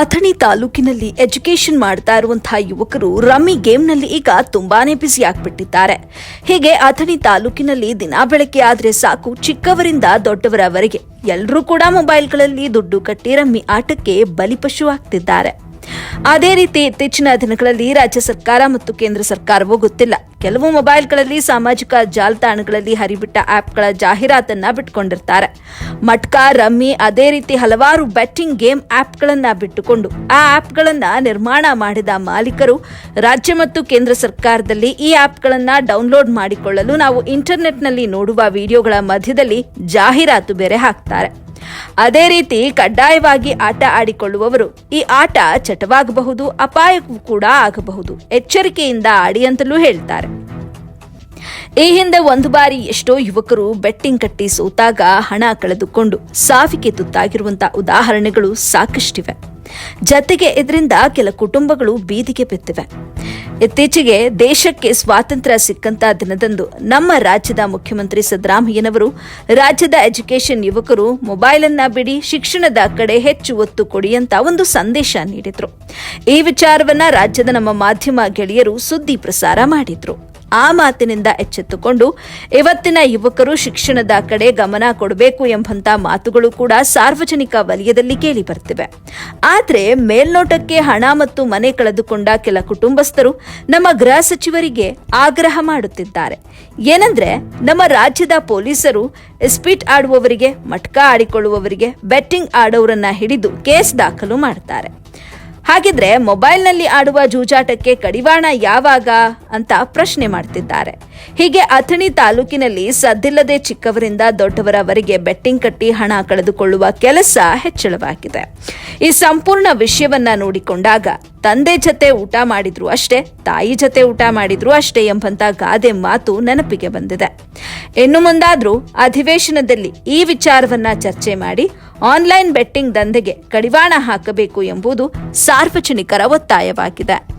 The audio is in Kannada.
ಅಥಣಿ ತಾಲೂಕಿನಲ್ಲಿ ಎಜುಕೇಶನ್ ಮಾಡ್ತಾ ಇರುವಂತಹ ಯುವಕರು ರಮ್ಮಿ ಗೇಮ್ನಲ್ಲಿ ಈಗ ತುಂಬಾನೇ ಬ್ಯುಸಿ ಆಗ್ಬಿಟ್ಟಿದ್ದಾರೆ. ಹೀಗೆ ಅಥಣಿ ತಾಲೂಕಿನಲ್ಲಿ ದಿನ ಬೆಳಗ್ಗೆ ಆದ್ರೆ ಸಾಕು ಚಿಕ್ಕವರಿಂದ ದೊಡ್ಡವರವರೆಗೆ ಎಲ್ಲರೂ ಕೂಡ ಮೊಬೈಲ್ಗಳಲ್ಲಿ ದುಡ್ಡು ಕಟ್ಟಿ ರಮ್ಮಿ ಆಟಕ್ಕೆ ಬಲಿಪಶು ಆಗ್ತಿದ್ದಾರೆ. ಅದೇ ರೀತಿ ಇತ್ತೀಚಿನ ದಿನಗಳಲ್ಲಿ ರಾಜ್ಯ ಸರ್ಕಾರ ಮತ್ತು ಕೇಂದ್ರ ಸರ್ಕಾರವೂ ಗೊತ್ತಿಲ್ಲ. ಕೆಲವು ಮೊಬೈಲ್ಗಳಲ್ಲಿ ಸಾಮಾಜಿಕ ಜಾಲತಾಣಗಳಲ್ಲಿ ಹರಿಬಿಟ್ಟ ಆಪ್ಗಳ ಜಾಹೀರಾತನ್ನ ಬಿಟ್ಕೊಂಡಿರ್ತಾರೆ. ಮಟ್ಕಾ, ರಮ್ಮಿ ಅದೇ ರೀತಿ ಹಲವಾರು ಬೆಟ್ಟಿಂಗ್ ಗೇಮ್ ಆಪ್ಗಳನ್ನ ಬಿಟ್ಟುಕೊಂಡು ಆ ಆಪ್ಗಳನ್ನ ನಿರ್ಮಾಣ ಮಾಡಿದ ಮಾಲೀಕರು ರಾಜ್ಯ ಮತ್ತು ಕೇಂದ್ರ ಸರ್ಕಾರದಲ್ಲಿ ಈ ಆಪ್ಗಳನ್ನ ಡೌನ್ಲೋಡ್ ಮಾಡಿಕೊಳ್ಳಲು ನಾವು ಇಂಟರ್ನೆಟ್ನಲ್ಲಿ ನೋಡುವ ವಿಡಿಯೋಗಳ ಮಧ್ಯದಲ್ಲಿ ಜಾಹೀರಾತು ಬೇರೆ ಹಾಕ್ತಾರೆ. ಅದೇ ರೀತಿ ಕಡ್ಡಾಯವಾಗಿ ಆಟ ಆಡಿಕೊಳ್ಳುವವರು ಈ ಆಟ ಚಟವಾಗಬಹುದು ಅಪಾಯವೂ ಕೂಡ ಆಗಬಹುದು, ಎಚ್ಚರಿಕೆಯಿಂದ ಆಡಿ ಅಂತಲೂ ಹೇಳ್ತಾರೆ. ಈ ಹಿಂದೆ ಒಂದು ಬಾರಿ ಎಷ್ಟೋ ಯುವಕರು ಬೆಟ್ಟಿಂಗ್ ಕಟ್ಟಿ ಸೋತಾಗ ಹಣ ಕಳೆದುಕೊಂಡು ಸಾವಿಗೆ ತುತ್ತಾಗಿರುವಂತಹ ಉದಾಹರಣೆಗಳು ಸಾಕಷ್ಟಿವೆ. ಜತೆಗೆ ಇದರಿಂದ ಕೆಲ ಕುಟುಂಬಗಳು ಬೀದಿಗೆ ಬಿದ್ದಿವೆ. ಇತ್ತೀಚೆಗೆ ದೇಶಕ್ಕೆ ಸ್ವಾತಂತ್ರ್ಯ ಸಿಕ್ಕಂತ ದಿನದಂದು ನಮ್ಮ ರಾಜ್ಯದ ಮುಖ್ಯಮಂತ್ರಿ ಸಿದ್ದರಾಮಯ್ಯನವರು ರಾಜ್ಯದ ಎಜುಕೇಷನ್ ಯುವಕರು ಮೊಬೈಲ್ ಅನ್ನ ಬಿಡಿ ಶಿಕ್ಷಣದ ಕಡೆ ಹೆಚ್ಚು ಒತ್ತು ಕೊಡಿ ಅಂತ ಒಂದು ಸಂದೇಶ ನೀಡಿದ್ರು. ಈ ವಿಚಾರವನ್ನ ರಾಜ್ಯದ ನಮ್ಮ ಮಾಧ್ಯಮ ಗೆಳೆಯರು ಸುದ್ದಿ ಪ್ರಸಾರ ಮಾಡಿದ್ರು. ಆ ಮಾತಿನಿಂದ ಎಚ್ಚೆತ್ತುಕೊಂಡು ಇವತ್ತಿನ ಯುವಕರು ಶಿಕ್ಷಣದ ಕಡೆ ಗಮನ ಕೊಡಬೇಕು ಎಂಬಂತ ಮಾತುಗಳು ಕೂಡ ಸಾರ್ವಜನಿಕ ವಲಯದಲ್ಲಿ ಕೇಳಿ ಬರ್ತಿವೆ ಆದರೆ ಮೇಲ್ನೋಟಕ್ಕೆ ಹಣ ಮತ್ತು ಮನೆ ಕಳೆದುಕೊಂಡ ಕೆಲ ಕುಟುಂಬಸ್ಥರು ನಮ್ಮ ಗೃಹ ಸಚಿವರಿಗೆ ಆಗ್ರಹ ಮಾಡುತ್ತಿದ್ದಾರೆ. ಏನಂದ್ರೆ ನಮ್ಮ ರಾಜ್ಯದ ಪೊಲೀಸರು ಸ್ಪೀಟ್ ಆಡುವವರಿಗೆ, ಮಟ್ಕಾ ಆಡಿಕೊಳ್ಳುವವರಿಗೆ, ಬೆಟ್ಟಿಂಗ್ ಆಡೋರನ್ನ ಹಿಡಿದು ಕೇಸ್ ದಾಖಲು ಮಾಡ್ತಾರೆ. ಹಾಗಿದ್ರೆ ಮೊಬೈಲ್ನಲ್ಲಿ ಆಡುವ ಜೂಜಾಟಕ್ಕೆ ಕಡಿವಾಣ ಯಾವಾಗ ಅಂತ ಪ್ರಶ್ನೆ ಮಾಡ್ತಿದ್ದಾರೆ. ಹೀಗೆ ಅಥಣಿ ತಾಲೂಕಿನಲ್ಲಿ ಸದ್ದಿಲ್ಲದೆ ಚಿಕ್ಕವರಿಂದ ದೊಡ್ಡವರವರೆಗೆ ಬೆಟ್ಟಿಂಗ್ ಕಟ್ಟಿ ಹಣ ಕಳೆದುಕೊಳ್ಳುವ ಕೆಲಸ ಹೆಚ್ಚಳವಾಗಿದೆ. ಈ ಸಂಪೂರ್ಣ ವಿಷಯವನ್ನ ನೋಡಿಕೊಂಡಾಗ ತಂದೆ ಜತೆ ಊಟ ಮಾಡಿದ್ರು ಅಷ್ಟೇ, ತಾಯಿ ಜತೆ ಊಟ ಮಾಡಿದ್ರು ಅಷ್ಟೇ ಎಂಬಂತ ಗಾದೆ ಮಾತು ನೆನಪಿಗೆ ಬಂದಿದೆ. ಇನ್ನು ಮುಂದಾದ್ರೂ ಅಧಿವೇಶನದಲ್ಲಿ ಈ ವಿಚಾರವನ್ನ ಚರ್ಚೆ ಮಾಡಿ ಆನ್ಲೈನ್ ಬೆಟ್ಟಿಂಗ್ ದಂಧೆಗೆ ಕಡಿವಾಣ ಹಾಕಬೇಕು ಎಂಬುದು ಸಾರ್ವಜನಿಕರ ಒತ್ತಾಯವಾಗಿದೆ.